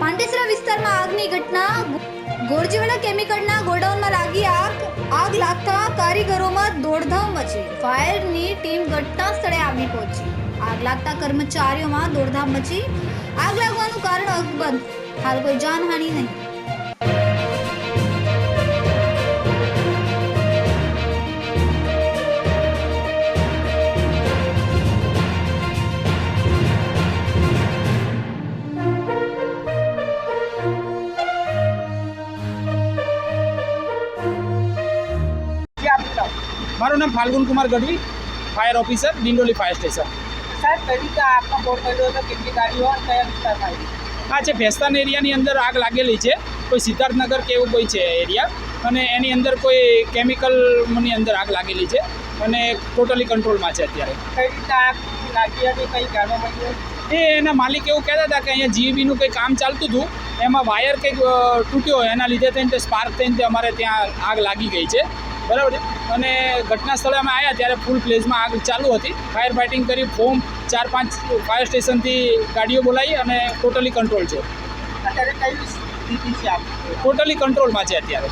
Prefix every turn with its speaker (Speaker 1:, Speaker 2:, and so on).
Speaker 1: પાંડેસરા વિસ્તારમાં આગની ઘટના, ગોરજીવાડા કેમિકલના ગોડાઉનમાં લાગી આગ આગ લાગતા કારીગરોમાં દોડધામ મચી. ફાયરની ટીમ ઘટના સ્થળે આવી પહોંચી. આગ લાગતા કર્મચારીઓમાં દોડધામ મચી. આગ લાગવાનું કારણ અકબંધ. હાલ કોઈ જાનહાનિ નહીં.
Speaker 2: મારું નામ Falgun Kumar Gadhvi fire officer Dindoli fire station.
Speaker 3: સાહેબ કઈ આપનો બોર્ડ કર્યો હતો? કેટલી ગાડીઓ કયા વિસ્તારમાં આવી
Speaker 2: છે ભેસ્તાન એરિયાની અંદર આગ લાગેલી છે કોઈ સિદ્ધાર્થનગર કે એવું કોઈ છે એરિયા અને એની અંદર કોઈ કેમિકલની અંદર આગ લાગેલી છે અને ટોટલી કંટ્રોલમાં છે અત્યારે.
Speaker 3: કઈ રીતે આગ લાગી હતી? કંઈ જાણવા મળ્યું?
Speaker 2: એ એના માલિક એવું કહેતા હતા કે અહીંયા જીઈબીનું કંઈ કામ ચાલતું હતું એમાં વાયર કંઈક તૂટ્યો એના લીધે થઈને તે સ્પાર્ક થઈને તે અમારે ત્યાં આગ લાગી ગઈ છે. બરાબર છે? અને ઘટના સ્થળે અમે આવ્યા ત્યારે ફૂલ પ્લેસમાં આગ ચાલુ હતી. ફાયર ફાઇટિંગ કરી ફોમ ચાર પાંચ ફાયર સ્ટેશનથી ગાડીઓ બોલાવી અને ટોટલી કંટ્રોલ છે.
Speaker 3: અત્યારે કઈ સ્થિતિ છે
Speaker 2: ટોટલી કંટ્રોલમાં છે અત્યારે.